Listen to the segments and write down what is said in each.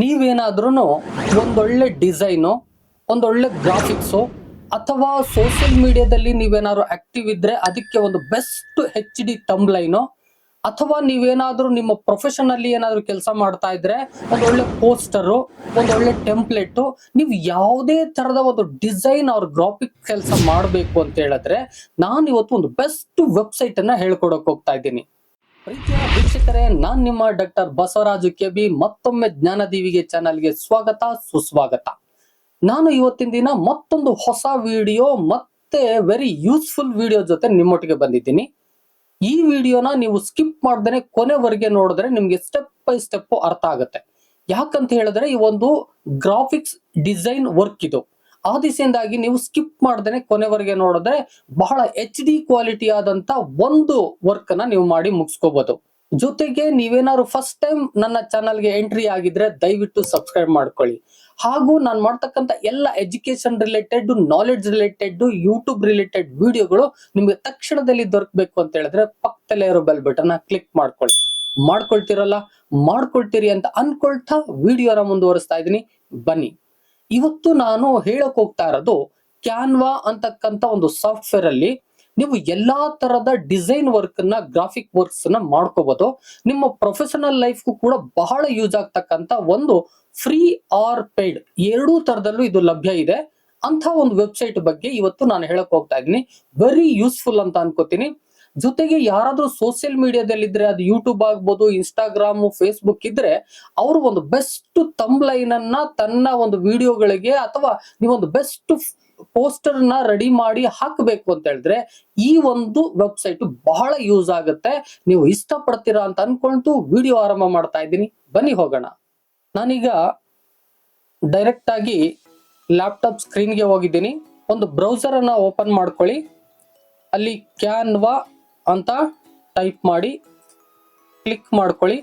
ನೀವೇನಾದ್ರೂ ಒಂದೊಳ್ಳೆ ಡಿಸೈನು, ಒಂದೊಳ್ಳೆ ಗ್ರಾಫಿಕ್ಸು ಅಥವಾ ಸೋಷಿಯಲ್ ಮೀಡಿಯಾದಲ್ಲಿ ನೀವೇನಾದ್ರು ಆಕ್ಟಿವ್ ಇದ್ರೆ ಅದಕ್ಕೆ ಒಂದು ಬೆಸ್ಟ್ ಹೆಚ್ ಡಿ ತಂಬ್ಲೈನು ಅಥವಾ ನೀವೇನಾದ್ರೂ ನಿಮ್ಮ ಪ್ರೊಫೆಷನ್ ಅಲ್ಲಿ ಏನಾದ್ರು ಕೆಲಸ ಮಾಡ್ತಾ ಇದ್ರೆ ಒಂದೊಳ್ಳೆ ಪೋಸ್ಟರು ಒಳ್ಳೆ ಟೆಂಪ್ಲೆಟ್, ನೀವು ಯಾವುದೇ ತರದ ಒಂದು ಡಿಸೈನ್ ಅವ್ರ ಗ್ರಾಫಿಕ್ ಕೆಲಸ ಮಾಡಬೇಕು ಅಂತ ಹೇಳಿದ್ರೆ ನಾನು ಇವತ್ತು ಒಂದು ಬೆಸ್ಟ್ ವೆಬ್ಸೈಟ್ ಅನ್ನ ಹೇಳ್ಕೊಡಕ್ ಹೋಗ್ತಾ ಇದ್ದೀನಿ. ಪ್ರೀತಿಯ ವೀಕ್ಷಕರೇ, ನಾನ್ ನಿಮ್ಮ ಡಾಕ್ಟರ್ ಬಸವರಾಜು ಕೆಬಿ ಮತ್ತೊಮ್ಮೆ ಜ್ಞಾನದೀವಿಗೆ ಚಾನಲ್ಗೆ ಸ್ವಾಗತ, ಸುಸ್ವಾಗತ. ನಾನು ಇವತ್ತಿನ ದಿನ ಮತ್ತೊಂದು ಹೊಸ ವಿಡಿಯೋ, ಮತ್ತೆ ವೆರಿ ಯೂಸ್ಫುಲ್ ವಿಡಿಯೋ ಜೊತೆ ನಿಮ್ಮೊಟ್ಟಿಗೆ ಬಂದಿದ್ದೀನಿ. ಈ ವಿಡಿಯೋನ ನೀವು ಸ್ಕಿಪ್ ಮಾಡ್ದೇನೆ ಕೊನೆವರೆಗೆ ನೋಡಿದ್ರೆ ನಿಮ್ಗೆ ಸ್ಟೆಪ್ ಬೈ ಸ್ಟೆಪ್ ಅರ್ಥ ಆಗುತ್ತೆ. ಯಾಕಂತ ಹೇಳಿದ್ರೆ ಈ ಒಂದು ಗ್ರಾಫಿಕ್ಸ್ ಡಿಸೈನ್ ವರ್ಕ್ ಇದು. ಆ ದಿಸೆಯಿಂದಾಗಿ ನೀವು ಸ್ಕಿಪ್ ಮಾಡ್ದೇನೆ ಕೊನೆವರೆಗೆ ನೋಡಿದ್ರೆ ಬಹಳ ಎಚ್ ಡಿ ಕ್ವಾಲಿಟಿ ಆದಂತ ಒಂದು ವರ್ಕ್ನ ನೀವು ಮಾಡಿ ಮುಗಿಸ್ಕೋಬಹುದು ಜೊತೆಗೆ ನೀವೇನಾದ್ರು ಫಸ್ಟ್ ಟೈಮ್ ನನ್ನ ಚಾನಲ್ಗೆ ಎಂಟ್ರಿ ಆಗಿದ್ರೆ ದಯವಿಟ್ಟು ಸಬ್ಸ್ಕ್ರೈಬ್ ಮಾಡ್ಕೊಳ್ಳಿ. ಹಾಗೂ ನಾನು ಮಾಡ್ತಕ್ಕಂಥ ಎಲ್ಲ education related knowledge related YouTube related ವಿಡಿಯೋಗಳು ನಿಮಗೆ ತಕ್ಷಣದಲ್ಲಿ ದೊರಕಬೇಕು ಅಂತ ಹೇಳಿದ್ರೆ ಪಕ್ಕದಲ್ಲೇ ಇರೋ ಬೆಲ್ ಬಟನ್ ಕ್ಲಿಕ್ ಮಾಡ್ಕೊಳ್ಳಿ. ಮಾಡ್ಕೊಳ್ತಿರಲ್ಲ, ಮಾಡ್ಕೊಳ್ತೀರಿ ಅಂತ ಅನ್ಕೊಳ್ತಾ ವಿಡಿಯೋನ ಮುಂದುವರಿಸ್ತಾ ಇದ್ದೀನಿ. ಬನ್ನಿ. ಇವತ್ತು ನಾನು ಹೇಳಕ್ ಹೋಗ್ತಾ ಇರೋದು ಕ್ಯಾನ್ವಾ ಅಂತಕ್ಕಂತ ಒಂದು ಸಾಫ್ಟ್ವೇರ್ ಅಲ್ಲಿ ನೀವು ಎಲ್ಲಾ ತರದ ಡಿಸೈನ್ ವರ್ಕ್ನ ಗ್ರಾಫಿಕ್ ವರ್ಕ್ಸ್ನ ಮಾಡ್ಕೋಬಹುದು ನಿಮ್ಮ ಪ್ರೊಫೆಷನಲ್ ಲೈಫ್ಗೂ ಕೂಡ ಬಹಳ ಯೂಸ್ ಆಗ್ತಕ್ಕಂತ ಒಂದು ಫ್ರೀ ಆರ್ ಪೇಯ್ಡ್ ಎರಡೂ ತರದಲ್ಲೂ ಇದು ಲಭ್ಯ ಇದೆ. ಅಂತ ಒಂದು ವೆಬ್ಸೈಟ್ ಬಗ್ಗೆ ಇವತ್ತು ನಾನು ಹೇಳಕ್ ಹೋಗ್ತಾ ಇದ್ದೀನಿ. ವೆರಿ ಯೂಸ್ಫುಲ್ ಅಂತ ಅನ್ಕೋತೀನಿ. ಜೊತೆಗೆ ಯಾರಾದ್ರೂ ಸೋಷಿಯಲ್ ಮೀಡಿಯಾದಲ್ಲಿ ಇದ್ರೆ ಅದು ಯೂಟ್ಯೂಬ್ ಆಗ್ಬೋದು ಇನ್ಸ್ಟಾಗ್ರಾಮ್ ಫೇಸ್ಬುಕ್ ಇದ್ರೆ ಅವರು ಒಂದು ಬೆಸ್ಟ್ ಲೈನ್ ಅನ್ನ ತನ್ನ ಒಂದು ವಿಡಿಯೋಗಳಿಗೆ ಅಥವಾ ನೀವೊಂದು ಬೆಸ್ಟ್ ಪೋಸ್ಟರ್ನ ರೆಡಿ ಮಾಡಿ ಹಾಕಬೇಕು ಅಂತ ಹೇಳಿದ್ರೆ ಈ ಒಂದು ವೆಬ್ಸೈಟ್ ಬಹಳ ಯೂಸ್ ಆಗುತ್ತೆ. ನೀವು ಇಷ್ಟಪಡ್ತೀರಾ ಅಂತ ಅನ್ಕೊಂಡು ವಿಡಿಯೋ ಆರಂಭ ಮಾಡ್ತಾ ಇದ್ದೀನಿ. ಬನ್ನಿ ಹೋಗೋಣ. ನಾನೀಗ ಡೈರೆಕ್ಟ್ ಆಗಿ ಲ್ಯಾಪ್ಟಾಪ್ ಸ್ಕ್ರೀನ್ಗೆ ಹೋಗಿದ್ದೀನಿ. ಒಂದು ಬ್ರೌಸರ್ ಅನ್ನ ಓಪನ್ ಮಾಡ್ಕೊಳ್ಳಿ. ಅಲ್ಲಿ ಕ್ಯಾನ್ವಾ ಅಂತ ಟೈಪ್ ಮಾಡಿ ಕ್ಲಿಕ್ ಮಾಡ್ಕೊಳ್ಳಿ.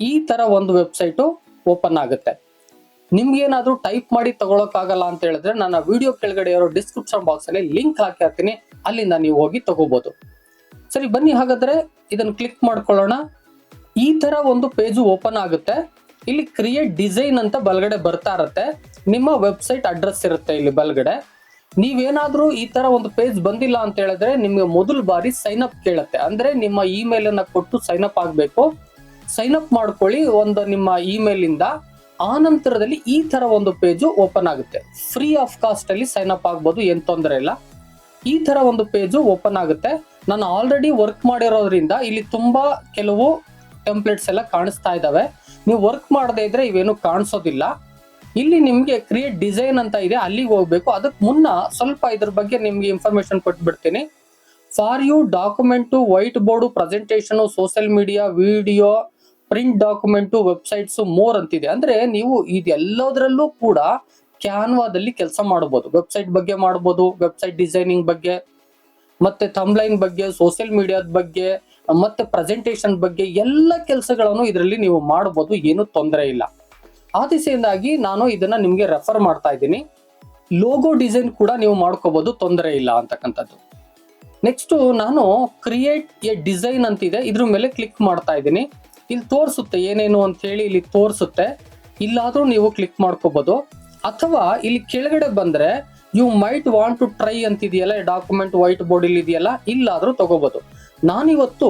ಈ ತರ ಒಂದು ವೆಬ್ಸೈಟು ಓಪನ್ ಆಗುತ್ತೆ. ನಿಮ್ಗೇನಾದರೂ ಟೈಪ್ ಮಾಡಿ ತಗೊಳಕ್ಕಾಗಲ್ಲ ಅಂತ ಹೇಳಿದ್ರೆ ನನ್ನ ವಿಡಿಯೋ ಕೆಳಗಡೆ ಇರೋ ಡಿಸ್ಕ್ರಿಪ್ಷನ್ ಬಾಕ್ಸ್ ಅಲ್ಲಿ ಲಿಂಕ್ ಹಾಕಿ ಹಾಕ್ತೀನಿ. ಅಲ್ಲಿಂದ ನೀವು ಹೋಗಿ ತಗೋಬಹುದು ಸರಿ, ಬನ್ನಿ, ಹಾಗಾದ್ರೆ ಇದನ್ನು ಕ್ಲಿಕ್ ಮಾಡ್ಕೊಳ್ಳೋಣ. ಈ ತರ ಒಂದು ಪೇಜು ಓಪನ್ ಆಗುತ್ತೆ. ಇಲ್ಲಿ ಕ್ರಿಯೇಟ್ ಡಿಸೈನ್ ಅಂತ ಬಲಗಡೆ ಬರ್ತಾ ಇರುತ್ತೆ. ನಿಮ್ಮ ವೆಬ್ಸೈಟ್ ಅಡ್ರೆಸ್ ಇರುತ್ತೆ ಇಲ್ಲಿ ಬಲಗಡೆ. ನೀವೇನಾದ್ರೂ ಈ ತರ ಒಂದು ಪೇಜ್ ಬಂದಿಲ್ಲ ಅಂತ ಹೇಳಿದ್ರೆ ನಿಮ್ಗೆ ಮೊದಲ ಬಾರಿ ಸೈನ್ ಅಪ್ ಕೇಳುತ್ತೆ. ಅಂದ್ರೆ ನಿಮ್ಮ ಇಮೇಲ್ ಅನ್ನ ಕೊಟ್ಟು ಸೈನ್ ಅಪ್ ಆಗಬೇಕು. ಸೈನ್ ಅಪ್ ಮಾಡ್ಕೊಳ್ಳಿ ಒಂದು ನಿಮ್ಮ ಇಮೇಲ್ ಇಂದ. ಆ ನಂತರದಲ್ಲಿ ಈ ತರ ಒಂದು ಪೇಜು ಓಪನ್ ಆಗುತ್ತೆ. ಫ್ರೀ ಆಫ್ ಕಾಸ್ಟ್ ಅಲ್ಲಿ ಸೈನ್ ಅಪ್ ಆಗ್ಬೋದು, ಏನ್ ತೊಂದರೆ ಇಲ್ಲ. ಈ ತರ ಒಂದು ಪೇಜು ಓಪನ್ ಆಗುತ್ತೆ. ನಾನು ಆಲ್ರೆಡಿ ವರ್ಕ್ ಮಾಡಿರೋದ್ರಿಂದ ಇಲ್ಲಿ ತುಂಬಾ ಕೆಲವು ಟೆಂಪ್ಲೇಟ್ಸ್ ಎಲ್ಲ ಕಾಣಿಸ್ತಾ ಇದಾವೆ ನೀವು ವರ್ಕ್ ಮಾಡದೇ ಇದ್ರೆ ಇವೇನು ಕಾಣಿಸೋದಿಲ್ಲ. ಇಲ್ಲಿ ನಿಮ್ಗೆ ಕ್ರಿಯೇಟ್ ಡಿಸೈನ್ ಅಂತ ಇದೆ, ಅಲ್ಲಿಗೆ ಹೋಗ್ಬೇಕು. ಅದಕ್ಕೆ ಮುನ್ನ ಸ್ವಲ್ಪ ಇದ್ರ ಬಗ್ಗೆ ನಿಮ್ಗೆ ಇನ್ಫಾರ್ಮೇಶನ್ ಕೊಟ್ಬಿಡ್ತೀನಿ for you document white board presentation social media video print document websites more ಅಂತಿದೆ. ಅಂದ್ರೆ ನೀವು ಇದೆಲ್ಲದರಲ್ಲೂ ಕೂಡ ಕ್ಯಾನ್ವಾದಲ್ಲಿ ಕೆಲಸ ಮಾಡಬಹುದು ವೆಬ್ಸೈಟ್ ಬಗ್ಗೆ ಮಾಡಬಹುದು ವೆಬ್ಸೈಟ್ ಡಿಸೈನಿಂಗ್ ಬಗ್ಗೆ, ಮತ್ತೆ ಥಂಬ್ಲೈನ್ ಬಗ್ಗೆ ಸೋಷಿಯಲ್ ಮೀಡಿಯಾದ ಬಗ್ಗೆ, ಮತ್ತೆ ಪ್ರೆಸೆಂಟೇಷನ್ ಬಗ್ಗೆ ಎಲ್ಲ ಕೆಲಸಗಳನ್ನು ಇದರಲ್ಲಿ ನೀವು ಮಾಡಬಹುದು ಏನು ತೊಂದರೆ ಇಲ್ಲ. ಆ ದಿಸೆಯಿಂದಾಗಿ ನಾನು ಇದನ್ನ ನಿಮಗೆ ರೆಫರ್ ಮಾಡ್ತಾ ಇದ್ದೀನಿ. ಲೋಗೋ ಡಿಸೈನ್ ಕೂಡ ನೀವು ಮಾಡ್ಕೋಬಹುದು ತೊಂದರೆ ಇಲ್ಲ ಅಂತಕ್ಕಂಥದ್ದು. ನೆಕ್ಸ್ಟ್ ನಾನು ಕ್ರಿಯೇಟ್ ಎ ಡಿಸೈನ್ ಅಂತಿದೆ, ಇದ್ರ ಮೇಲೆ ಕ್ಲಿಕ್ ಮಾಡ್ತಾ ಇದ್ದೀನಿ. ಇಲ್ಲಿ ತೋರಿಸುತ್ತೆ ಏನೇನು ಅಂತ ಹೇಳಿ ಇಲ್ಲಿ ತೋರಿಸುತ್ತೆ. ಇಲ್ಲಾದ್ರೂ ನೀವು ಕ್ಲಿಕ್ ಮಾಡ್ಕೋಬಹುದು ಅಥವಾ ಇಲ್ಲಿ ಕೆಳಗಡೆ ಬಂದ್ರೆ you might want to try ಅಂತಿದೆಯಲ್ಲ document white board ಇಲ್ಲಿ ಇದೆಯಲ್ಲ ಇಲ್ಲಾದ್ರೂ ತಗೋಬಹುದು ನಾನಿವತ್ತು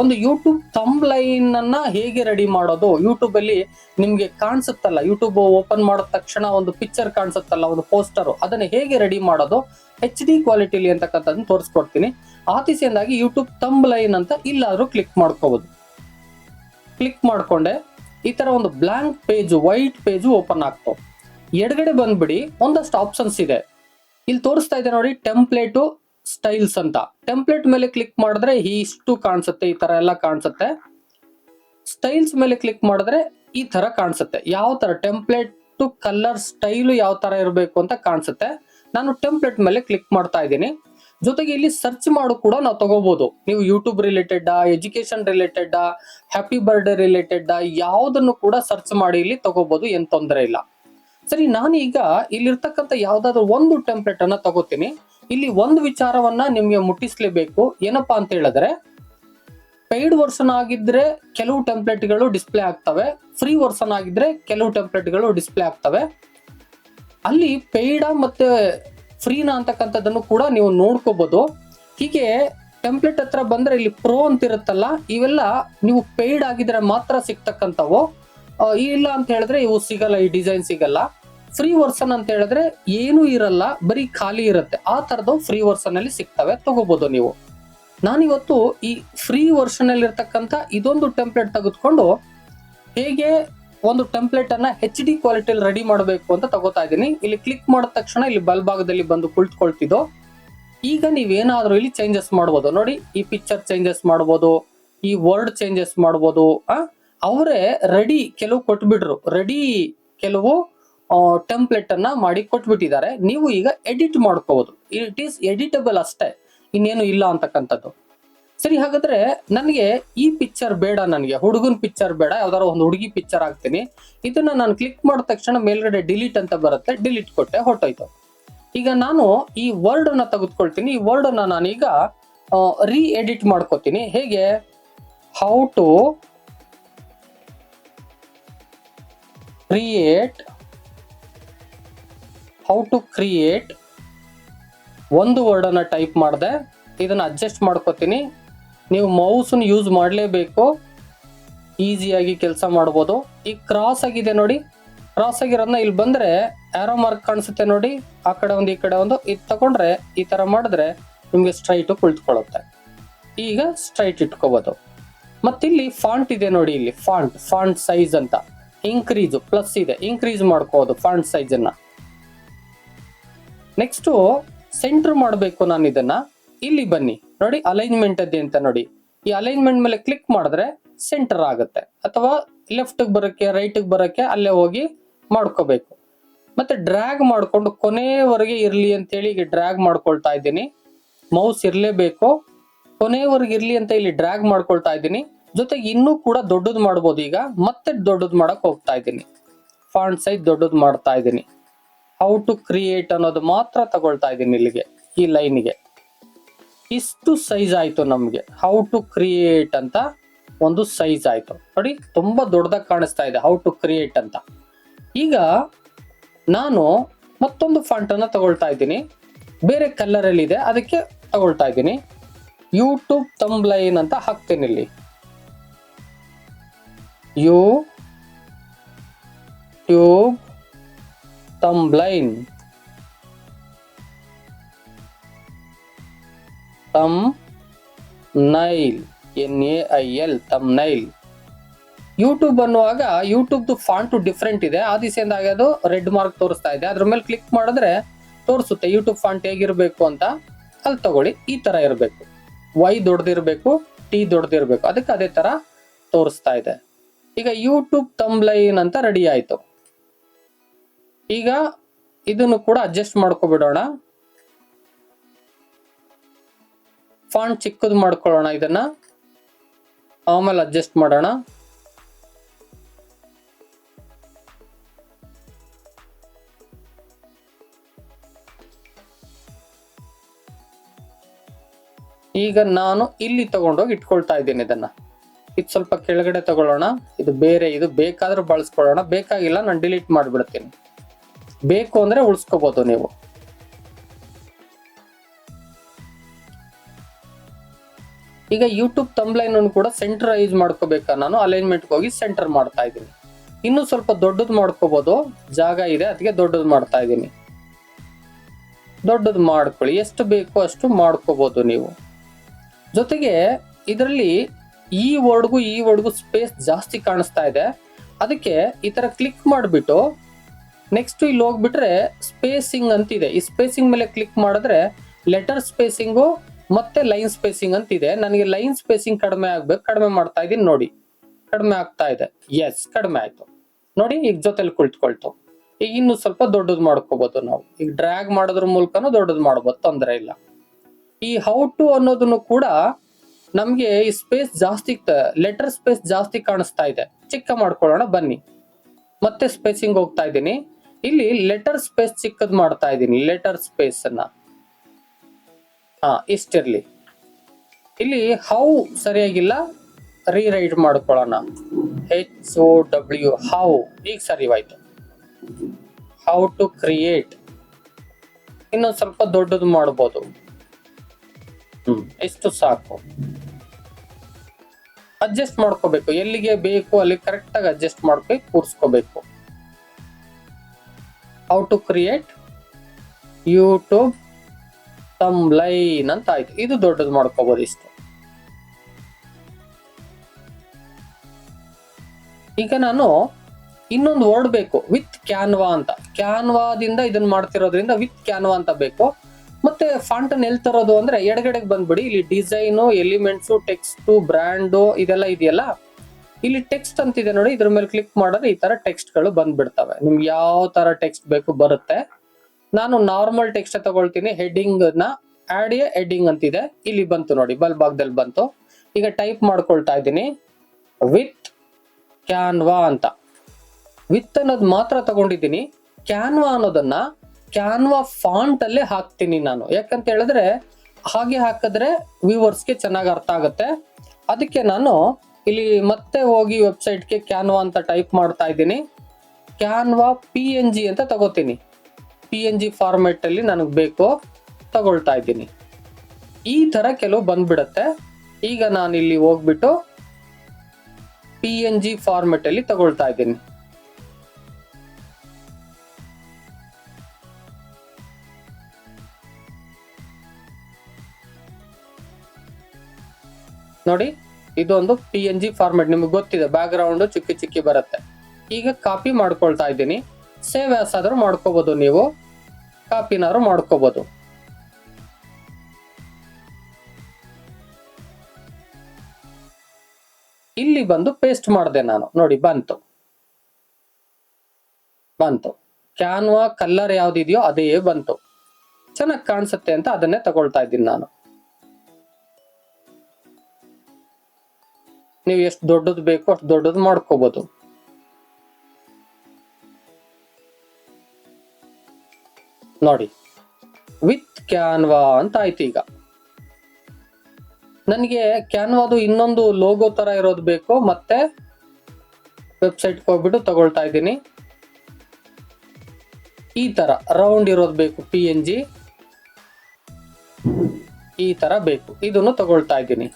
ಒಂದು ಯೂಟ್ಯೂಬ್ ತಂಬ್ ಲೈನ್ ಅನ್ನ ಹೇಗೆ ರೆಡಿ ಮಾಡೋದು? ಯೂಟ್ಯೂಬ್ ಅಲ್ಲಿ ನಿಮ್ಗೆ ಕಾಣಿಸುತ್ತಲ್ಲ ಯೂಟ್ಯೂಬ್ ಓಪನ್ ಮಾಡಿದ ತಕ್ಷಣ ಒಂದು ಪಿಕ್ಚರ್ ಕಾಣಿಸುತ್ತಲ್ಲ, ಒಂದು ಪೋಸ್ಟರ್ ಅದನ್ನ ಹೇಗೆ ರೆಡಿ ಮಾಡೋದು? ಎಚ್ ಡಿ ಕ್ವಾಲಿಟಿಲಿ ಅಂತಕ್ಕಂಥದ್ದನ್ನ ತೋರಿಸ್ಕೊಡ್ತೀನಿ. ಆತಿಸಿಯಿಂದಾಗಿ ಯೂಟ್ಯೂಬ್ ತಂಬ್ ಲೈನ್ ಅಂತ ಇಲ್ಲಾದ್ರೂ ಕ್ಲಿಕ್ ಮಾಡ್ಕೋಬಹುದು ಕ್ಲಿಕ್ ಮಾಡ್ಕೊಂಡೆ, ಈ ತರ ಒಂದು blank page white page open ಆಗ್ತಾವ. ಎಡಗಡೆ ಬಂದ್ಬಿಡಿ, ಒಂದಷ್ಟು ಆಪ್ಷನ್ಸ್ ಇದೆ. ಇಲ್ಲಿ ತೋರಿಸ್ತಾ ಇದೆ ನೋಡಿ ಟೆಂಪ್ಲೇಟು ಸ್ಟೈಲ್ಸ್ ಅಂತ. ಟೆಂಪ್ಲೇಟ್ ಮೇಲೆ ಕ್ಲಿಕ್ ಮಾಡಿದ್ರೆ ಇಷ್ಟು ಕಾಣಿಸುತ್ತೆ, ಈ ತರ ಎಲ್ಲ ಕಾಣಿಸುತ್ತೆ. ಸ್ಟೈಲ್ಸ್ ಮೇಲೆ ಕ್ಲಿಕ್ ಮಾಡಿದ್ರೆ ಈ ತರ ಕಾಣಿಸುತ್ತೆ. ಯಾವ ತರ ಟೆಂಪ್ಲೇಟ್ ಕಲರ್ ಸ್ಟೈಲ್ ಯಾವ ತರ ಇರಬೇಕು ಅಂತ ಕಾಣಿಸುತ್ತೆ. ನಾನು ಟೆಂಪ್ಲೇಟ್ ಮೇಲೆ ಕ್ಲಿಕ್ ಮಾಡ್ತಾ ಇದ್ದೀನಿ. ಜೊತೆಗೆ ಇಲ್ಲಿ ಸರ್ಚ್ ಮಾಡು ಕೂಡ ನಾವು ತಗೋಬಹುದು ನೀವು YouTube related education related happy birthday related ಯಾವುದನ್ನು ಕೂಡ ಸರ್ಚ್ ಮಾಡಿ ಇಲ್ಲಿ ತಗೋಬಹುದು ಏನ್ ತೊಂದರೆ ಇಲ್ಲ. ಸರಿ ನಾನೀಗ ಇಲ್ಲಿರ್ತಕ್ಕಂಥ ಯಾವ್ದಾದ್ರು ಒಂದು ಟೆಂಪ್ಲೇಟ್ ಅನ್ನ ತಗೋತೀನಿ. ಇಲ್ಲಿ ಒಂದು ವಿಚಾರವನ್ನ ನಿಮ್ಗೆ ಮುಟ್ಟಿಸ್ಲೇಬೇಕು. ಏನಪ್ಪಾ ಅಂತ ಹೇಳಿದ್ರೆ ಪೇಯ್ಡ್ ವರ್ಷನ್ ಆಗಿದ್ರೆ ಕೆಲವು ಟೆಂಪ್ಲೇಟ್ಗಳು ಡಿಸ್ಪ್ಲೇ ಆಗ್ತವೆ. ಫ್ರೀ ವರ್ಷನ್ ಆಗಿದ್ರೆ ಕೆಲವು ಟೆಂಪ್ಲೇಟ್ಗಳು ಡಿಸ್ಪ್ಲೇ ಆಗ್ತವೆ. ಅಲ್ಲಿ ಪೇಯ್ಡ ಮತ್ತೆ ಫ್ರೀನ ಅಂತಕ್ಕಂಥದ್ದನ್ನು ಕೂಡ ನೀವು ನೋಡ್ಕೋಬಹುದು ಹೀಗೆ ಟೆಂಪ್ಲೇಟ್ ಹತ್ರ ಬಂದ್ರೆ ಇಲ್ಲಿ ಪ್ರೋ ಅಂತ ಇರುತ್ತಲ್ಲ, ಇವೆಲ್ಲ ನೀವು ಪೇಯ್ಡ್ ಆಗಿದ್ರೆ ಮಾತ್ರ ಸಿಗ್ತಕ್ಕಂಥವು. ಇಲ್ಲ ಅಂತ ಹೇಳಿದ್ರೆ ಇವು ಸಿಗಲ್ಲ, ಈ ಡಿಸೈನ್ ಸಿಗಲ್ಲ. ಫ್ರೀ ವರ್ಸನ್ ಅಂತ ಹೇಳಿದ್ರೆ ಏನು ಇರಲ್ಲ, ಬರೀ ಖಾಲಿ ಇರುತ್ತೆ. ಆ ತರದ್ದು ಫ್ರೀ ವರ್ಸನ್ ಅಲ್ಲಿ ಸಿಗ್ತವೆ ತಗೋಬಹುದು ನೀವು. ನಾನಿವತ್ತು ಈ ಫ್ರೀ ವರ್ಷನ್ ಅಲ್ಲಿ ಇರ್ತಕ್ಕಂಥ ಇದೊಂದು ಟೆಂಪ್ಲೇಟ್ ತೆಗೆದುಕೊಂಡು ಹೇಗೆ ಒಂದು ಟೆಂಪ್ಲೇಟ್ ಅನ್ನ ಹೆಚ್ ಡಿ ಕ್ವಾಲಿಟಿಯಲ್ಲಿ ರೆಡಿ ಮಾಡಬೇಕು ಅಂತ ತಗೋತಾ ಇದ್ದೀನಿ. ಇಲ್ಲಿ ಕ್ಲಿಕ್ ಮಾಡಿದ ತಕ್ಷಣ ಇಲ್ಲಿ ಬಲ್ಭಾಗದಲ್ಲಿ ಬಂದು ಕುಳಿತುಕೊಳ್ತಿದ್ದು. ಈಗ ನೀವೇನಾದ್ರೂ ಇಲ್ಲಿ ಚೇಂಜಸ್ ಮಾಡ್ಬೋದು. ನೋಡಿ, ಈ ಪಿಕ್ಚರ್ ಚೇಂಜಸ್ ಮಾಡ್ಬೋದು, ಈ ವರ್ಡ್ ಚೇಂಜಸ್ ಮಾಡ್ಬೋದು, ಆ? ಅವರೇ ರೆಡಿ ಕೆಲವು ಕೊಟ್ಬಿಟ್ರು. ರೆಡಿ ಕೆಲವು ಟೆಂಪ್ಲೆಟ್ ಅನ್ನ ಮಾಡಿ ಕೊಟ್ಬಿಟ್ಟಿದ್ದಾರೆ. ನೀವು ಈಗ ಎಡಿಟ್ ಮಾಡ್ಕೋಬಹುದು ಇಟ್ ಈಸ್ ಎಡಿಟಬಲ್ ಅಷ್ಟೇ. ಇನ್ನೇನು ಇಲ್ಲ ಅಂತಕ್ಕಂಥದ್ದು. ಸರಿ, ಹಾಗಾದ್ರೆ ನನಗೆ ಈ ಪಿಕ್ಚರ್ ಬೇಡ ನನಗೆ. ಹುಡುಗನ್ ಪಿಕ್ಚರ್ ಬೇಡ. ಯಾವ್ದಾರ ಒಂದು ಹುಡುಗಿ ಪಿಕ್ಚರ್ ಹಾಕ್ತೀನಿ. ಇದನ್ನ ನಾನು ಕ್ಲಿಕ್ ಮಾಡಿದ ತಕ್ಷಣ ಮೇಲ್ಗಡೆ ಡಿಲೀಟ್ ಅಂತ ಬರುತ್ತೆ. ಡಿಲೀಟ್ ಕೊಟ್ಟೆ ಹೊಟ್ಟೋಯ್ತು ಈಗ ನಾನು ಈ ವರ್ಡ್ ಅನ್ನ ತೆಗೆದುಕೊಳ್ತೀನಿ. ಈ ವರ್ಡ್ ಅನ್ನ ನಾನೀಗ ರೀ ಎಡಿಟ್ ಮಾಡ್ಕೋತೀನಿ. ಹೇಗೆ? How to create how to create ಒಂದು ವರ್ಡನ್ನು ಟೈಪ್ ಮಾಡಿದೆ. ಇದನ್ನು ಅಡ್ಜಸ್ಟ್ ಮಾಡ್ಕೋತೀನಿ. ನೀವು ಮೌಸನ್ನು ಯೂಸ್ ಮಾಡಲೇಬೇಕು. ಈಸಿಯಾಗಿ ಕೆಲಸ ಮಾಡ್ಬೋದು. ಈಗ ಕ್ರಾಸ್ ಆಗಿದೆ ನೋಡಿ. ಕ್ರಾಸ್ ಆಗಿರೋದನ್ನ ಇಲ್ಲಿ ಬಂದರೆ ಆರೋ ಮಾರ್ಕ್ ಕಾಣಿಸುತ್ತೆ ನೋಡಿ. ಆ ಕಡೆ ಒಂದು, ಈ ಕಡೆ ಒಂದು. ಇದು ತಗೊಂಡ್ರೆ ಈ ಥರ ಮಾಡಿದ್ರೆ ನಿಮಗೆ ಸ್ಟ್ರೈಟು ಕುಳಿತುಕೊಳ್ಳುತ್ತೆ. ಈಗ ಸ್ಟ್ರೈಟ್ ಇಟ್ಕೋಬೋದು. ಮತ್ತಿಲ್ಲಿ ಫಾಂಟ್ ಇದೆ ನೋಡಿ ಇಲ್ಲಿ. ಫಾಂಟ್ ಫಾಂಟ್ ಸೈಜ್ ಅಂತ. ಇನ್ಕ್ರೀಸ್ ಪ್ಲಸ್ ಇದೆ. ಇನ್ಕ್ರೀಸ್ ಮಾಡ್ಕೋದು ಫಾಂಟ್ ಸೈಜನ್ನು ನೆಕ್ಸ್ಟು ಸೆಂಟರ್ ಮಾಡಬೇಕು ನಾನು ಇದನ್ನ. ಇಲ್ಲಿ ಬನ್ನಿ. ನೋಡಿ ಅಲೈನ್ಮೆಂಟ್ ಅದೇ ಅಂತ ನೋಡಿ. ಈ ಅಲೈನ್ಮೆಂಟ್ ಮೇಲೆ ಕ್ಲಿಕ್ ಮಾಡಿದ್ರೆ ಸೆಂಟರ್ ಆಗುತ್ತೆ. ಅಥವಾ ಲೆಫ್ಟ್ ಬರೋಕ್ಕೆ ರೈಟ್ ಬರೋಕ್ಕೆ ಅಲ್ಲೇ ಹೋಗಿ ಮಾಡ್ಕೋಬೇಕು. ಮತ್ತೆ ಡ್ರ್ಯಾಗ್ ಮಾಡಿಕೊಂಡು ಕೊನೆಯವರೆಗೆ ಇರಲಿ ಅಂತೇಳಿ ಈಗ ಡ್ರ್ಯಾಗ್ ಮಾಡ್ಕೊಳ್ತಾ ಇದ್ದೀನಿ. ಮೌಸ್ ಇರಲೇಬೇಕು. ಕೊನೆಯವರೆಗೆ ಇರಲಿ ಅಂತ ಇಲ್ಲಿ ಡ್ರ್ಯಾಗ್ ಮಾಡ್ಕೊಳ್ತಾ ಇದ್ದೀನಿ. ಜೊತೆಗೆ ಇನ್ನೂ ಕೂಡ ದೊಡ್ಡದು ಮಾಡ್ಬೋದು ಈಗ, ಮತ್ತೆ ದೊಡ್ಡದು ಮಾಡಕ್ ಹೋಗ್ತಾ ಇದ್ದೀನಿ. ಫಾಂಟ್ ಸೈಜ್ ದೊಡ್ಡದು ಮಾಡ್ತಾ ಇದ್ದೀನಿ. ಹೌ ಟು ಕ್ರಿಯೇಟ್ ಅನ್ನೋದು ಮಾತ್ರ ತಗೊಳ್ತಾ ಇದ್ದೀನಿ ಇಲ್ಲಿಗೆ, ಈ ಲೈನ್ಗೆ ಇಷ್ಟು ಸೈಜ್ ಆಯ್ತು ನಮಗೆ. ಹೌ ಟು ಕ್ರಿಯೇಟ್ ಅಂತ ಒಂದು ಸೈಜ್ ಆಯ್ತು. ನೋಡಿ, ತುಂಬಾ ದೊಡ್ಡದಾಗಿ ಕಾಣಿಸ್ತಾ ಇದೆ ಹೌ ಟು ಕ್ರಿಯೇಟ್ ಅಂತ. ಈಗ ನಾನು ಮತ್ತೊಂದು ಫಾಂಟ್ ಅನ್ನ ತಗೊಳ್ತಾ ಇದ್ದೀನಿ. ಬೇರೆ ಇದೆ ಅದಕ್ಕೆ ತಗೊಳ್ತಾ ಇದ್ದೀನಿ. ಯೂಟ್ಯೂಬ್ ತಂಬ್ಲೈನ್ ಅಂತ ಹಾಕ್ತೀನಿ ಇಲ್ಲಿ. YouTube thumbnail thumbnail N A I L thumbnail YouTube ಅನ್ನುವಾಗ ಯೂಟ್ಯೂಬ್ದು ಫಾಂಟು ಡಿಫ್ರೆಂಟ್ ಇದೆ. ಆ ದಿಸೆಯಿಂದ ಅದು ರೆಡ್ ಮಾರ್ಕ್ ತೋರಿಸ್ತಾ ಇದೆ. ಅದ್ರ ಮೇಲೆ ಕ್ಲಿಕ್ ಮಾಡಿದ್ರೆ ತೋರಿಸುತ್ತೆ ಯೂಟ್ಯೂಬ್ ಫಾಂಟ್ ಹೇಗಿರಬೇಕು ಅಂತ. ಅಲ್ಲಿ ತಗೊಳ್ಳಿ, ಈ ತರ ಇರಬೇಕು. ವೈ ದೊಡ್ಡದಿರಬೇಕು ಟಿ ದೊಡ್ಡದಿರಬೇಕು ಅದಕ್ಕೆ ಅದೇ ತರ ತೋರಿಸ್ತಾ ಇದೆ. ಈಗ ಯೂಟ್ಯೂಬ್ ತಂಬ್ಲೈನ್ ಅಂತ ರೆಡಿ ಆಯ್ತು. ಈಗ ಇದನ್ನು ಕೂಡ ಅಡ್ಜಸ್ಟ್ ಮಾಡ್ಕೊಬಿಡೋಣ. ಫಾಂಟ್ ಚಿಕ್ಕದು ಮಾಡ್ಕೊಳ್ಳೋಣ ಇದನ್ನ. ಆಮೇಲೆ ಅಡ್ಜಸ್ಟ್ ಮಾಡೋಣ. ಈಗ ನಾನು ಇಲ್ಲಿ ತಗೊಂಡೋಗಿ ಇಟ್ಕೊಳ್ತಾ ಇದ್ದೀನಿ ಇದನ್ನ. ಇದು ಸ್ವಲ್ಪ ಕೆಳಗಡೆ ತಗೊಳ್ಳೋಣ. ಇದು ಬೇರೆ, ಇದು ಬೇಕಾದ್ರೂ ಬಳಸ್ಕೊಳ್ಳೋಣ. ಬೇಕಾಗಿಲ್ಲ ನಾನು ಡಿಲೀಟ್ ಮಾಡಿಬಿಡ್ತೀನಿ. ಬೇಕು ಅಂದ್ರೆ ಉಳಿಸ್ಕೋಬೋದು ನೀವು. ಈಗ ಯೂಟ್ಯೂಬ್ ತಂಬ್ಲೈನ್ ಅನ್ನು ಕೂಡ ಸೆಂಟ್ರೈಸ್ ಮಾಡ್ಕೋಬೇಕಾ ನಾನು? ಅಲೈನ್ಮೆಂಟ್ ಹೋಗಿ ಸೆಂಟರ್ ಮಾಡ್ತಾ ಇದ್ದೀನಿ. ಇನ್ನು ಸ್ವಲ್ಪ ದೊಡ್ಡದು ಮಾಡ್ಕೋಬೋದು. ಜಾಗ ಇದೆ ಅದಕ್ಕೆ ದೊಡ್ಡದು ಮಾಡ್ತಾ ಇದ್ದೀನಿ. ದೊಡ್ಡದು ಮಾಡ್ಕೊಳ್ಳಿ. ಎಷ್ಟು ಬೇಕೋ ಅಷ್ಟು ಮಾಡ್ಕೋಬೋದು ನೀವು. ಜೊತೆಗೆ ಇದರಲ್ಲಿ ಈ ವರ್ಡ್ಗೂ ಈ ವರ್ಡ್ಗೂ ಸ್ಪೇಸ್ ಜಾಸ್ತಿ ಕಾಣಿಸ್ತಾ ಇದೆ. ಅದಕ್ಕೆ ಈ ಥರ ಕ್ಲಿಕ್ ಮಾಡಿಬಿಟ್ಟು ನೆಕ್ಸ್ಟ್ ಇಲ್ಲಿ ಹೋಗ್ಬಿಟ್ರೆ ಸ್ಪೇಸಿಂಗ್ ಅಂತಿದೆ. ಈ ಸ್ಪೇಸಿಂಗ್ ಮೇಲೆ ಕ್ಲಿಕ್ ಮಾಡಿದ್ರೆ ಲೆಟರ್ ಸ್ಪೇಸಿಂಗು ಮತ್ತೆ ಲೈನ್ ಸ್ಪೇಸಿಂಗ್ ಅಂತಿದೆ. ನನಗೆ ಲೈನ್ ಸ್ಪೇಸಿಂಗ್ ಕಡಿಮೆ ಆಗ್ಬೇಕು, ಕಡಿಮೆ ಮಾಡ್ತಾ ಇದ್ದೀನಿ ನೋಡಿ. ಕಡಿಮೆ ಆಗ್ತಾ ಇದೆ. ಎಸ್ ಕಡಿಮೆ ಆಯ್ತು. ನೋಡಿ, ಈಗ ಜೊತೆಲಿ ಕುಳಿತುಕೊಳ್ತು. ಈಗ ಇನ್ನು ಸ್ವಲ್ಪ ದೊಡ್ಡದು ಮಾಡ್ಕೋಬಹುದು ನಾವು. ಈಗ ಡ್ರ್ಯಾಗ್ ಮಾಡೋದ್ರ ಮೂಲಕನೂ ದೊಡ್ಡದು ಮಾಡ್ಬೋದು, ತೊಂದರೆ ಇಲ್ಲ. ಈ ಹೌ ಟು ಅನ್ನೋದನ್ನು ಕೂಡ ನಮ್ಗೆ ಈ ಸ್ಪೇಸ್ ಜಾಸ್ತಿ ಲೆಟರ್ ಸ್ಪೇಸ್ ಜಾಸ್ತಿ ಕಾಣಿಸ್ತಾ ಇದೆ. ಚಿಕ್ಕ ಮಾಡ್ಕೊಳ್ಳೋಣ, ಬನ್ನಿ. ಮತ್ತೆ ಸ್ಪೇಸಿಂಗ್ ಹೋಗ್ತಾ ಇದ್ದೀನಿ. ಇಲ್ಲಿ ಲೆಟರ್ ಸ್ಪೇಸ್ ಚಿಕ್ಕದ್ ಮಾಡ್ತಾ ಇದ್ದೀನಿ. ಲೆಟರ್ ಸ್ಪೇಸ್ ಅನ್ನ. ಹಾ, ಇಷ್ಟಿರ್ಲಿ. ಇಲ್ಲಿ ಹೌ ಸರಿಯಾಗಿಲ್ಲ. ರೀರೈಟ್ ಮಾಡ್ಕೊಳ್ಳೋಣ. ಹೆಚ್ ಓ ಡಬ್ಲ್ಯೂ ಹೌ ಈಗ ಸರಿವಾಯ್ತು ಹೌ ಟು ಕ್ರಿಯೇಟ್ ಇನ್ನೊಂದು ಸ್ವಲ್ಪ ದೊಡ್ಡದು ಮಾಡ್ಬೋದು. ಎಷ್ಟು ಸಾಕು? ಅಡ್ಜಸ್ಟ್ ಮಾಡ್ಕೋಬೇಕು. ಎಲ್ಲಿಗೆ ಬೇಕು, ಅಲ್ಲಿ ಕರೆಕ್ಟ್ ಆಗಿ ಅಡ್ಜಸ್ಟ್ ಮಾಡ್ಕೊಂಡು ಕೂರಿಸ್ಕೋಬೇಕು. How to create YouTube thumbnail ಅಂತ ಆಯ್ತು. ಇದು ದೊಡ್ಡದು ಮಾಡ್ಕೋಬಹುದು ಇಷ್ಟು. ಈಗ ನಾನು ಇನ್ನೊಂದು ವರ್ಡ್ ಬೇಕು ವಿತ್ ಕ್ಯಾನ್ವಾ ಅಂತ ಕ್ಯಾನ್ವಾದಿಂದ ಇದನ್ನ ಮಾಡ್ತಿರೋದ್ರಿಂದ ವಿತ್ ಕ್ಯಾನ್ವಾ ಅಂತ ಬೇಕು. ಮತ್ತೆ ಫಾಂಟ್ ಎಲ್ಲಿ ತರೋದು ಅಂದ್ರೆ ಎಡಗಡೆಗೆ ಬಂದ್ಬಿಡಿ. ಇಲ್ಲಿ ಡಿಸೈನು ಎಲಿಮೆಂಟ್ಸು ಟೆಕ್ಸ್ಟ್ ಬ್ರ್ಯಾಂಡು ಇದೆಲ್ಲ ಇದೆಯಲ್ಲ? ಇಲ್ಲಿ ಟೆಕ್ಸ್ಟ್ ಅಂತಿದೆ ನೋಡಿ, ಇದ್ರ ಮೇಲೆ ಕ್ಲಿಕ್ ಮಾಡಿದ್ರೆ ಈ ತರ ಟೆಕ್ಸ್ಟ್ಗಳು ಬಂದ್ಬಿಡ್ತವೆ. ನಿಮ್ಗೆ ಯಾವ ತರ ಟೆಕ್ಸ್ಟ್ ಬೇಕು ಬರುತ್ತೆ. ನಾನು ನಾರ್ಮಲ್ ಟೆಕ್ಸ್ಟ್ ತಗೊಳ್ತೀನಿ. ಹೆಡ್ಡಿಂಗ್ನ ಆಡ್ ಎ ಹೆಡ್ಡಿಂಗ್ ಅಂತಿದೆ. ಇಲ್ಲಿ ಬಂತು ನೋಡಿ ಬಲ್ ಭಾಗದಲ್ಲಿ ಬಂತು. ಈಗ ಟೈಪ್ ಮಾಡ್ಕೊಳ್ತಾ ಇದ್ದೀನಿ. ವಿತ್ ಕ್ಯಾನ್ವಾ ಅಂತ. ವಿತ್ ಅನ್ನೋದು ಮಾತ್ರ ತಗೊಂಡಿದ್ದೀನಿ. ಕ್ಯಾನ್ವಾ ಅನ್ನೋದನ್ನ ಕ್ಯಾನ್ವಾ ಫಾಂಟ್ ಅಲ್ಲೇ ಹಾಕ್ತೀನಿ ನಾನು. ಯಾಕಂತ ಹೇಳಿದ್ರೆ, ಹಾಗೆ ಹಾಕಿದ್ರೆ ವ್ಯೂವರ್ಸ್ಗೆ ಚೆನ್ನಾಗಿ ಅರ್ಥ ಆಗುತ್ತೆ. ಅದಕ್ಕೆ ನಾನು ಇಲ್ಲಿ ಮತ್ತೆ ಹೋಗಿ ವೆಬ್ಸೈಟ್ಗೆ ಕ್ಯಾನ್ವಾ ಅಂತ ಟೈಪ್ ಮಾಡ್ತಾ ಇದ್ದೀನಿ. ಕ್ಯಾನ್ವಾ ಪಿ ಎನ್ ಜಿ ಅಂತ ತಗೋತೀನಿ. ಪಿ ಎನ್ ಜಿ ಫಾರ್ಮೆಟ್ ಅಲ್ಲಿ ನನಗೆ ಬೇಕು, ತಗೊಳ್ತಾ ಇದ್ದೀನಿ. ಈ ತರ ಕೆಲವು ಬಂದ್ಬಿಡತ್ತೆ. ಈಗ ನಾನು ಇಲ್ಲಿ ಹೋಗ್ಬಿಟ್ಟು ಪಿ ಎನ್ ಜಿ ಫಾರ್ಮೆಟ್ ಅಲ್ಲಿ ತಗೊಳ್ತಾ ಇದ್ದೀನಿ. ನೋಡಿ, ಇದೊಂದು ಪಿ ಎನ್ ಜಿ ಫಾರ್ಮೆಟ್ ನಿಮ್ಗೆ ಗೊತ್ತಿದೆ ಬ್ಯಾಕ್ ಗ್ರೌಂಡ್ ಚಿಕ್ಕಿ ಚಿಕ್ಕಿ ಬರುತ್ತೆ. ಈಗ ಕಾಪಿ ಮಾಡ್ಕೊಳ್ತಾ ಇದ್ದೀನಿ. ಸೇವ್ ಆಸ್ ಆದ್ರೂ ಮಾಡ್ಕೋಬಹುದು ನೀವು. ಕಾಪಿನಾದ್ರು ಮಾಡ್ಕೋಬಹುದು ಇಲ್ಲಿ ಬಂದು ಪೇಸ್ಟ್ ಮಾಡಿದೆ ನಾನು. ನೋಡಿ, ಬಂತು. ಬಂತು. ಕ್ಯಾನ್ವಾ ಕಲರ್ ಯಾವ್ದಿದೆಯೋ ಅದೇ ಬಂತು. ಚೆನ್ನಾಗಿ ಕಾಣಿಸುತ್ತೆ ಅಂತ ಅದನ್ನೇ ತಗೊಳ್ತಾ ಇದ್ದೀನಿ ನಾನು. ನೀವು ಎಷ್ಟು ದೊಡ್ಡದು ಬೇಕೋ ಅಷ್ಟು ದೊಡ್ಡದು ಮಾಡ್ಕೋಬಹುದು ನೋಡಿ, ವಿತ್ ಕ್ಯಾನ್ವಾ ಅಂತ ಆಯ್ತು ಈಗ. ನನಗೆ ಕ್ಯಾನ್ವಾದು ಇನ್ನೊಂದು ಲೋಗೋ ತರ ಇರೋದು ಬೇಕು ಮತ್ತೆ ವೆಬ್ಸೈಟ್ಗೆ ಹೋಗ್ಬಿಟ್ಟು ತಗೊಳ್ತಾ ಇದ್ದೀನಿ. ಈ ತರ ರೌಂಡ್ ಇರೋದು ಬೇಕು ಪಿ ಎನ್ ಜಿ ಈ ತರ ಬೇಕು, ಇದನ್ನು ತಗೊಳ್ತಾ ಇದ್ದೀನಿ.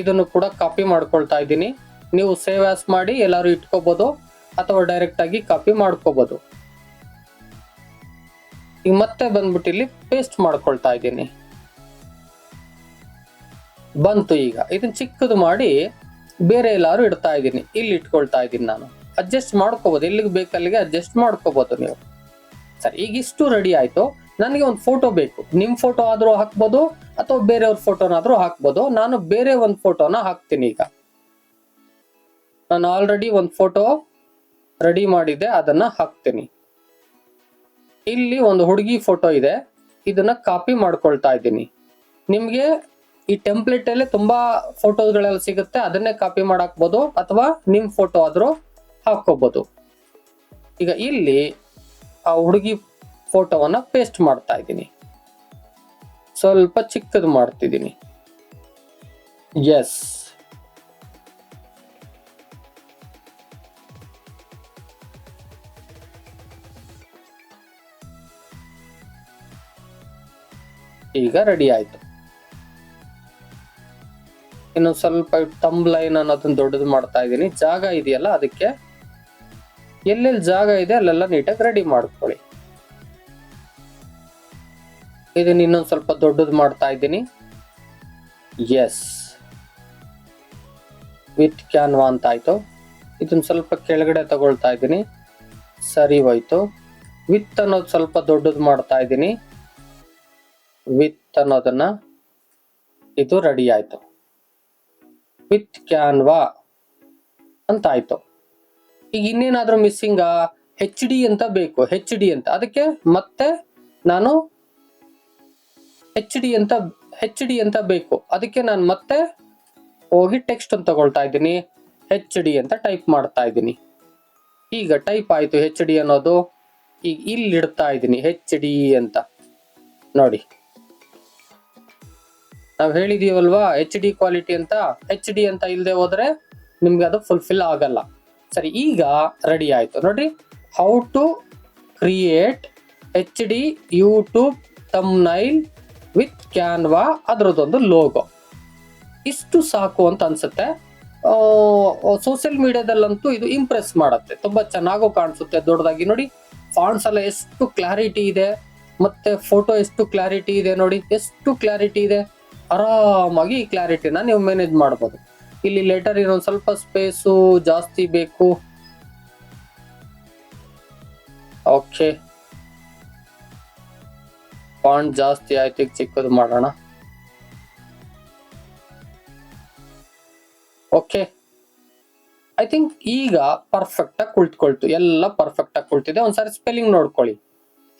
ಇದನ್ನು ಕೂಡ ಕಾಪಿ ಮಾಡ್ಕೊಳ್ತಾ ಇದ್ದೀನಿ. ನೀವು ಸೇವ್ ಆಸ್ ಮಾಡಿ ಎಲ್ಲರೂ ಇಟ್ಕೋಬಹುದು ಅಥವಾ ಡೈರೆಕ್ಟ್ ಆಗಿ ಕಾಪಿ ಮಾಡ್ಕೋಬಹುದು ಈಗ ಮತ್ತೆ ಬಂದ್ಬಿಟ್ಟು ಇಲ್ಲಿ ಪೇಸ್ಟ್ ಮಾಡ್ಕೊಳ್ತಾ ಇದ್ದೀನಿ. ಬಂತು ಈಗ. ಇದನ್ನ ಚಿಕ್ಕದು ಮಾಡಿ ಬೇರೆ ಎಲ್ಲಾರು ಇಡ್ತಾ ಇದ್ದೀನಿ. ಇಲ್ಲಿ ಇಟ್ಕೊಳ್ತಾ ಇದ್ದೀನಿ ನಾನು. ಅಡ್ಜಸ್ಟ್ ಮಾಡ್ಕೋಬಹುದು ಎಲ್ಲಿಗೆ ಬೇಕಲ್ಲಿಗೆ ಅಡ್ಜಸ್ಟ್ ಮಾಡ್ಕೋಬಹುದು ನೀವು. ಸರಿ, ಈಗ ಇಷ್ಟು ರೆಡಿ ಆಯ್ತು. ನನಗೆ ಒಂದು ಫೋಟೋ ಬೇಕು. ನಿಮ್ಮ ಫೋಟೋ ಆದರೂ ಹಾಕ್ಬೋದು ಅಥವಾ ಬೇರೆಯವ್ರ ಫೋಟೋನಾದರೂ ಹಾಕ್ಬೋದು. ನಾನು ಬೇರೆ ಒಂದು ಫೋಟೋನ ಹಾಕ್ತೀನಿ ಈಗ. ನಾನು ಆಲ್ರೆಡಿ ಒಂದು ಫೋಟೋ ರೆಡಿ ಮಾಡಿದೆ ಅದನ್ನ ಹಾಕ್ತೀನಿ. ಇಲ್ಲಿ ಒಂದು ಹುಡುಗಿ ಫೋಟೋ ಇದೆ. ಇದನ್ನ ಕಾಪಿ ಮಾಡ್ಕೊಳ್ತಾ ಇದ್ದೀನಿ. ನಿಮಗೆ ಈ ಟೆಂಪ್ಲೇಟ್ ತುಂಬ ತುಂಬಾ ಫೋಟೋಗಳೆಲ್ಲ ಸಿಗುತ್ತೆ. ಅದನ್ನೇ ಕಾಪಿ ಮಾಡಾಕ್ಬೋದು ಅಥವಾ ನಿಮ್ಮ ಫೋಟೋ ಆದ್ರೂ ಹಾಕೋಬಹುದು ಈಗ ಇಲ್ಲಿ ಆ ಹುಡುಗಿ ಫೋಟೋವನ್ನ ಪೇಸ್ಟ್ ಮಾಡ್ತಾ ಇದ್ದೀನಿ. ಸ್ವಲ್ಪ ಚಿಕ್ಕದು ಮಾಡ್ತಿದ್ದೀನಿ. ಎಸ್ ಈಗ ರೆಡಿ ಆಯ್ತು. ಇನ್ನು ಸ್ವಲ್ಪ ತಂಬ್ ಲೈನ್ ಅನ್ನೋದನ್ನ ದೊಡ್ಡದು ಮಾಡ್ತಾ ಇದ್ದೀನಿ. ಜಾಗ ಇದೆಯಲ್ಲ, ಅದಕ್ಕೆ ಎಲ್ಲೆಲ್ಲಿ ಜಾಗ ಇದೆ ಅಲ್ಲೆಲ್ಲ ನೀಟಾಗಿ ರೆಡಿ ಮಾಡ್ಕೊಳ್ಳಿ. ಇದನ್ನ ಇನ್ನೊಂದು ಸ್ವಲ್ಪ ದೊಡ್ಡದು ಮಾಡ್ತಾ ಇದ್ದೀನಿ. ಎಸ್ ವಿತ್ ಕ್ಯಾನ್ವಾ ಅಂತ ಆಯ್ತು. ಇದನ್ನ ಸ್ವಲ್ಪ ಕೆಳಗಡೆ ತಗೊಳ್ತಾ ಇದ್ದೀನಿ. ಸರಿ ಹೋಯ್ತು. ವಿತ್ ಅನ್ನೋದು ಸ್ವಲ್ಪ ದೊಡ್ಡದು ಮಾಡ್ತಾ ಇದ್ದೀನಿ. ವಿತ್ ಅನ್ನೋದನ್ನ ಇದು ರೆಡಿ ಆಯ್ತು. ವಿತ್ ಕ್ಯಾನ್ವಾ ಅಂತ ಆಯ್ತು. ಈಗ ಇನ್ನೇನಾದ್ರೂ ಮಿಸ್ಸಿಂಗ್ ಹೆಚ್ ಡಿ ಅಂತ ಬೇಕು. ಹೆಚ್ ಡಿ ಅಂತ. ಅದಕ್ಕೆ ಮತ್ತೆ ನಾನು ಹೆಚ್ ಡಿ ಅಂತ ಹೆಚ್ ಡಿ ಅಂತ ಬೇಕು. ಅದಕ್ಕೆ ನಾನು ಮತ್ತೆ ಹೋಗಿ ಟೆಕ್ಸ್ಟ್ ಅಂತ ತಗೊಳ್ತಾ ಇದ್ದೀನಿ. ಹೆಚ್ ಡಿ ಅಂತ ಟೈಪ್ ಮಾಡ್ತಾ ಇದ್ದೀನಿ. ಈಗ ಟೈಪ್ ಆಯಿತು ಹೆಚ್ ಡಿ ಅನ್ನೋದು. ಈಗ ಇಲ್ಲಿ ಇಡ್ತಾ ಇದ್ದೀನಿ ಹೆಚ್ ಡಿ ಅಂತ. ನೋಡಿ. ನಾವು ಹೇಳಿದೀವಲ್ವಾ ಹೆಚ್ ಡಿ ಕ್ವಾಲಿಟಿ ಅಂತ? ಹೆಚ್ ಡಿ ಅಂತ ಇಲ್ಲದೆ ಹೋದ್ರೆ ನಿಮ್ಗೆ ಅದು ಫುಲ್ಫಿಲ್ ಆಗಲ್ಲ. ಸರಿ, ಈಗ ರೆಡಿ ಆಯ್ತು. ನೋಡಿ how to create H D YouTube thumbnail with Canva ಅದರದ್ದೊಂದು logo. ಇಷ್ಟು ಸಾಕು ಅಂತ ಅನ್ಸುತ್ತೆ. ಸೋಷಿಯಲ್ ಮೀಡಿಯಾದಲ್ಲಂತೂ ಇದು ಇಂಪ್ರೆಸ್ ಮಾಡುತ್ತೆ. ತುಂಬಾ ಚೆನ್ನಾಗೂ ಕಾಣಿಸುತ್ತೆ. ದೊಡ್ಡದಾಗಿ ನೋಡಿ ಫಾಂಟ್ಸ್ ಎಲ್ಲ ಎಷ್ಟು ಕ್ಲಾರಿಟಿ ಇದೆ. ಮತ್ತೆ ಫೋಟೋ ಎಷ್ಟು ಕ್ಲಾರಿಟಿ ಇದೆ ನೋಡಿ, ಎಷ್ಟು ಕ್ಲಾರಿಟಿ ಇದೆ. ಆರಾಮಾಗಿ ಈ ಕ್ಲಾರಿಟಿನ ನೀವು ಮ್ಯಾನೇಜ್ ಮಾಡ್ಬೋದು. ಇಲ್ಲಿ ಲೆಟರ್ ಇನ್ನೊಂದು ಸ್ವಲ್ಪ ಸ್ಪೇಸು ಜಾಸ್ತಿ ಬೇಕು. ಓಕೆ ಫಾಂಟ್ ಜಾಸ್ತಿ ಆಯ್ತು ಚಿಕ್ಕದು ಮಾಡೋಣ. ಓಕೆ ಐ ಥಿಂಕ್ ಈಗ ಪರ್ಫೆಕ್ಟ್ ಆಗಿ ಕುಳಿತುಕೊಳ್ತು. ಎಲ್ಲ ಪರ್ಫೆಕ್ಟ್ ಆಗಿ ಕುಳಿತಿದೆ. ಒಂದ್ಸಾರಿ ಸ್ಪೆಲ್ಲಿಂಗ್ ನೋಡ್ಕೊಳ್ಳಿ.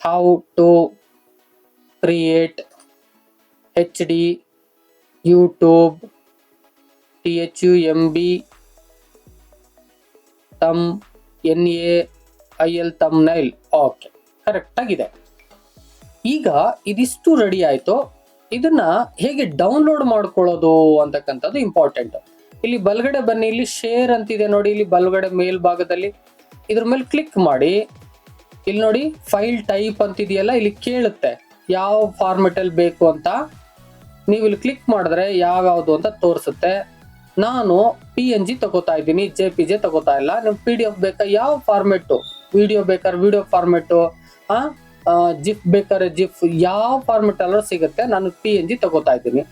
How to create H D YouTube T H U M B thumb N A I L thumbnail okay correct ಆಗಿದೆ. ಈಗ ಇದಿಷ್ಟು ರೆಡಿ ಆಯ್ತು. ಇದನ್ನ ಹೇಗೆ ಡೌನ್ಲೋಡ್ ಮಾಡ್ಕೊಳ್ಳೋದು ಅಂತಕ್ಕಂಥದ್ದು ಇಂಪಾರ್ಟೆಂಟ್ ಇಲ್ಲಿ ಬಲಗಡೆ ಬನ್ನಿ, ಇಲ್ಲಿ ಶೇರ್ ಅಂತಿದೆ ನೋಡಿ, ಇಲ್ಲಿ ಬಲಗಡೆ ಮೇಲ್ಭಾಗದಲ್ಲಿ. ಇದ್ರ ಮೇಲೆ ಕ್ಲಿಕ್ ಮಾಡಿ. ಇಲ್ಲಿ ನೋಡಿ ಫೈಲ್ ಟೈಪ್ ಅಂತಿದೆಯಲ್ಲ, ಇಲ್ಲಿ ಕೇಳುತ್ತೆ ಯಾವ ಫಾರ್ಮೆಟ್ ಅಲ್ಲಿ ಬೇಕು ಅಂತ. ನೀವು ಇಲ್ಲಿ ಕ್ಲಿಕ್ ಮಾಡಿದ್ರೆ ಯಾವ್ಯಾವುದು ಅಂತ ತೋರಿಸುತ್ತೆ. ನಾನು ಪಿ ಎನ್ ಜಿ ತಗೋತಾ ಇದ್ದೀನಿ ಜೆ ಪಿ ಜೆ ತಗೋತಾ ಇಲ್ಲ. ನಿಮ್ಗೆ ಪಿ ಡಿ ಎಫ್ ಬೇಕಾ? ಯಾವ ಫಾರ್ಮೆಟ್ ವಿಡಿಯೋ ಬೇಕಾದ್ರೆ ವಿಡಿಯೋ ಫಾರ್ಮೆಟ್ ಜಿಫ್ ಬೇಕಾದ್ರೆ ಜಿಫ್ ಯಾವ ಫಾರ್ಮೆಟ್ ಅಲ್ಲೂ ಸಿಗುತ್ತೆ. ನಾನು ಪಿ ಎನ್ ಜಿ ತಗೋತಾ ಇದ್ದೀನಿ.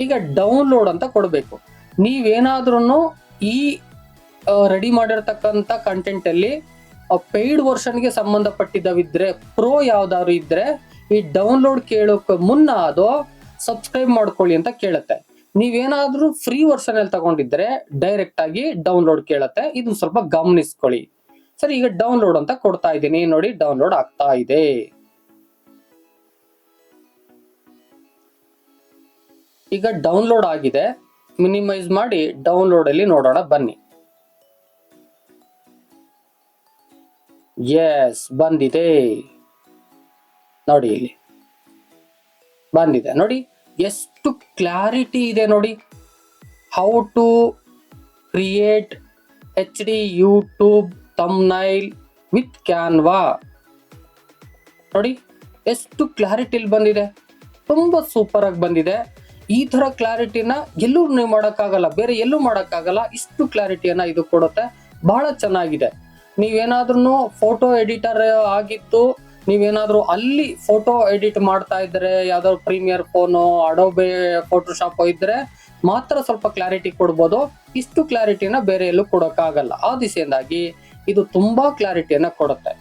ಈಗ ಡೌನ್ಲೋಡ್ ಅಂತ ಕೊಡಬೇಕು. ನೀವೇನಾದ್ರೂ ಈ ರೆಡಿ ಮಾಡಿರ್ತಕ್ಕಂಥ ಕಂಟೆಂಟ್ ಅಲ್ಲಿ ಪೇಯ್ಡ್ ವರ್ಷನ್ಗೆ ಸಂಬಂಧಪಟ್ಟಿದ್ದವಿದ್ರೆ ಪ್ರೋ ಯಾವ್ದಾದ್ರು ಇದ್ರೆ, ಈ ಡೌನ್ಲೋಡ್ ಕೇಳೋಕೆ ಮುನ್ನ ಅದು ಸಬ್ಸ್ಕ್ರೈಬ್ ಮಾಡ್ಕೊಳ್ಳಿ ಅಂತ ಕೇಳುತ್ತೆ. ನೀವೇನಾದ್ರೂ ಫ್ರೀ ವರ್ಷನ್ ಅಲ್ಲಿ ತಗೊಂಡಿದ್ರೆ ಡೈರೆಕ್ಟ್ ಆಗಿ ಡೌನ್ಲೋಡ್ ಕೇಳುತ್ತೆ. ಇದನ್ನ ಸ್ವಲ್ಪ ಗಮನಿಸ್ಕೊಳ್ಳಿ. ಸರಿ, ಈಗ ಡೌನ್ಲೋಡ್ ಅಂತ ಕೊಡ್ತಾ ಇದ್ದೀನಿ. ನೋಡಿ ಡೌನ್ಲೋಡ್ ಆಗ್ತಾ ಇದೆ. ಈಗ ಡೌನ್ಲೋಡ್ ಆಗಿದೆ. ಮಿನಿಮೈಸ್ ಮಾಡಿ ಡೌನ್ಲೋಡ್ ಅಲ್ಲಿ ನೋಡೋಣ, ಬನ್ನಿ. ಎಸ್ ಬಂದಿದೆ. ನೋಡಿ ಇಲ್ಲಿ. ಬಂದಿದೆ. ನೋಡಿ, ಎಷ್ಟು ಕ್ಲಾರಿಟಿ ಇದೆ ನೋಡಿ. How to create H D YouTube thumbnail with Canva. ನೋಡಿ, ಎಷ್ಟು ಕ್ಲಾರಿಟಿಲಿ ಬಂದಿದೆ. ತುಂಬಾ ಸೂಪರ್ ಆಗಿ ಬಂದಿದೆ. ಈ ತರ ಕ್ಲಾರಿಟಿನ ಎಲ್ಲೂ ನೀವು ಮಾಡೋಕ್ಕಾಗಲ್ಲ, ಬೇರೆ ಎಲ್ಲೂ ಮಾಡೋಕ್ಕಾಗಲ್ಲ, ಇಷ್ಟು ಕ್ಲಾರಿಟಿಯನ್ನ ಇದು ಕೊಡುತ್ತೆ. ಬಹಳ ಚೆನ್ನಾಗಿದೆ. ನೀವೇನಾದ್ರೂ ಫೋಟೋ ಎಡಿಟರ್ ಆಗಿತ್ತು ನೀವೇನಾದ್ರೂ ಅಲ್ಲಿ ಫೋಟೋ ಎಡಿಟ್ ಮಾಡ್ತಾ ಇದ್ರೆ ಯಾವ್ದಾದ್ರು ಪ್ರೀಮಿಯರ್ ಫೋನು ಅಡೋಬೆ ಫೋಟೋಶಾಪ್ ಇದ್ರೆ ಮಾತ್ರ ಸ್ವಲ್ಪ ಕ್ಲಾರಿಟಿ ಕೊಡ್ಬೋದು. ಇಷ್ಟು ಕ್ಲಾರಿಟಿನ ಬೇರೆ ಎಲ್ಲೂ ಕೊಡೋಕ್ಕಾಗಲ್ಲ. ಆ ದಿಸೆಯಿಂದಾಗಿ ಇದು ತುಂಬಾ ಕ್ಲಾರಿಟಿಯನ್ನ ಕೊಡುತ್ತೆ.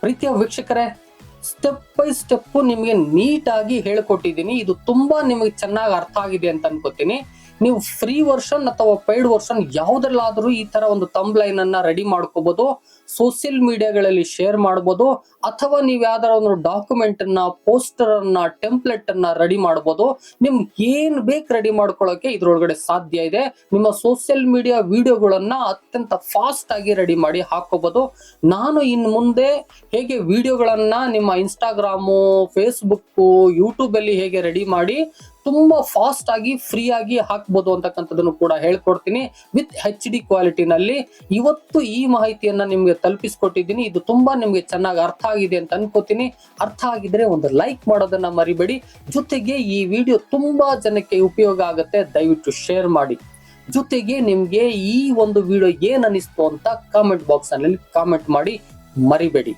ಪ್ರೀತಿಯ ವೀಕ್ಷಕರೇ ಸ್ಟೆಪ್ ಬೈ ಸ್ಟೆಪ್ ನಿಮಗೆ ನೀಟಾಗಿ ಹೇಳ್ಕೊಟ್ಟಿದ್ದೀನಿ. ಇದು ತುಂಬಾ ನಿಮಗೆ ಚೆನ್ನಾಗಿ ಅರ್ಥ ಆಗಿದೆ ಅಂತ ಅನ್ಕೋತೀನಿ. ನೀವು ಫ್ರೀ ವರ್ಷನ್ ಅಥವಾ ಪೇಯ್ಡ್ ವರ್ಷನ್ ಯಾವ್ದ್ರಲ್ಲಾದ್ರೂ ಈ ತರ ಒಂದು ತಂಬ್ ಲೈನ್ ಅನ್ನ ರೆಡಿ ಮಾಡ್ಕೋಬಹುದು ಸೋಷಿಯಲ್ ಮೀಡಿಯಾಗಳಲ್ಲಿ ಶೇರ್ ಮಾಡಬಹುದು ಅಥವಾ ನೀವು ಯಾವ್ದಾರ ಒಂದು ಡಾಕ್ಯುಮೆಂಟ್ ಅನ್ನ ಪೋಸ್ಟರ್ ಅನ್ನ ಟೆಂಪ್ಲೆಟ್ ಅನ್ನ ರೆಡಿ ಮಾಡಬಹುದು ನಿಮ್ಗೆ ಏನ್ ಬೇಕು ರೆಡಿ ಮಾಡ್ಕೊಳ್ಳೋಕೆ ಇದ್ರೊಳಗಡೆ ಸಾಧ್ಯ ಇದೆ. ನಿಮ್ಮ ಸೋಷಿಯಲ್ ಮೀಡಿಯಾ ವಿಡಿಯೋಗಳನ್ನ ಅತ್ಯಂತ ಫಾಸ್ಟ್ ಆಗಿ ರೆಡಿ ಮಾಡಿ ಹಾಕೋಬಹುದು ನಾನು ಇನ್ ಮುಂದೆ ಹೇಗೆ ವಿಡಿಯೋಗಳನ್ನ ನಿಮ್ಮ ಇನ್ಸ್ಟಾಗ್ರಾಮು ಫೇಸ್ಬುಕ್ಕು ಯೂಟ್ಯೂಬ್ ಅಲ್ಲಿ ಹೇಗೆ ರೆಡಿ ಮಾಡಿ ತುಂಬಾ ಫಾಸ್ಟ್ ಆಗಿ ಫ್ರೀ ಆಗಿ ಹಾಕ್ಬೋದು ಅಂತಕ್ಕಂಥದ್ದನ್ನು ಕೂಡ ಹೇಳ್ಕೊಡ್ತೀನಿ. ವಿತ್ ಹೆಚ್ ಡಿ ಕ್ವಾಲಿಟಿನಲ್ಲಿ ಇವತ್ತು ಈ ಮಾಹಿತಿಯನ್ನ ನಿಮ್ಗೆ ತಲುಪಿಸ್ಕೊಟ್ಟಿದ್ದೀನಿ. ಇದು ತುಂಬಾ ನಿಮ್ಗೆ ಚೆನ್ನಾಗಿ ಅರ್ಥ ಆಗಿದೆ ಅಂತ ಅನ್ಕೋತೀನಿ. ಅರ್ಥ ಆಗಿದ್ರೆ ಒಂದು ಲೈಕ್ ಮಾಡೋದನ್ನ ಮರಿಬೇಡಿ. ಜೊತೆಗೆ ಈ ವಿಡಿಯೋ ತುಂಬಾ ಜನಕ್ಕೆ ಉಪಯೋಗ ಆಗುತ್ತೆ. ದಯವಿಟ್ಟು ಶೇರ್ ಮಾಡಿ. ಜೊತೆಗೆ ನಿಮ್ಗೆ ಈ ಒಂದು ವಿಡಿಯೋ ಏನ್ ಅನಿಸ್ತು ಅಂತ ಕಾಮೆಂಟ್ ಬಾಕ್ಸ್ ಅಲ್ಲಿ ಕಾಮೆಂಟ್ ಮಾಡಿ ಮರಿಬೇಡಿ.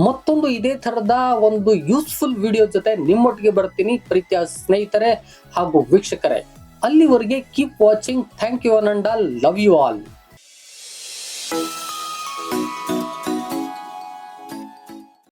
ಮತ್ತೊಂದು ಇದೇ ತರದ ಒಂದು ಯೂಸ್ಫುಲ್ ವಿಡಿಯೋ ಜೊತೆ ನಿಮ್ಮೊಟ್ಟಿಗೆ ಬರ್ತೀನಿ. ಪ್ರೀತಿಯ ಸ್ನೇಹಿತರೆ ಹಾಗೂ ವೀಕ್ಷಕರೇ, ಅಲ್ಲಿವರೆಗೆ keep watching thank you all love you all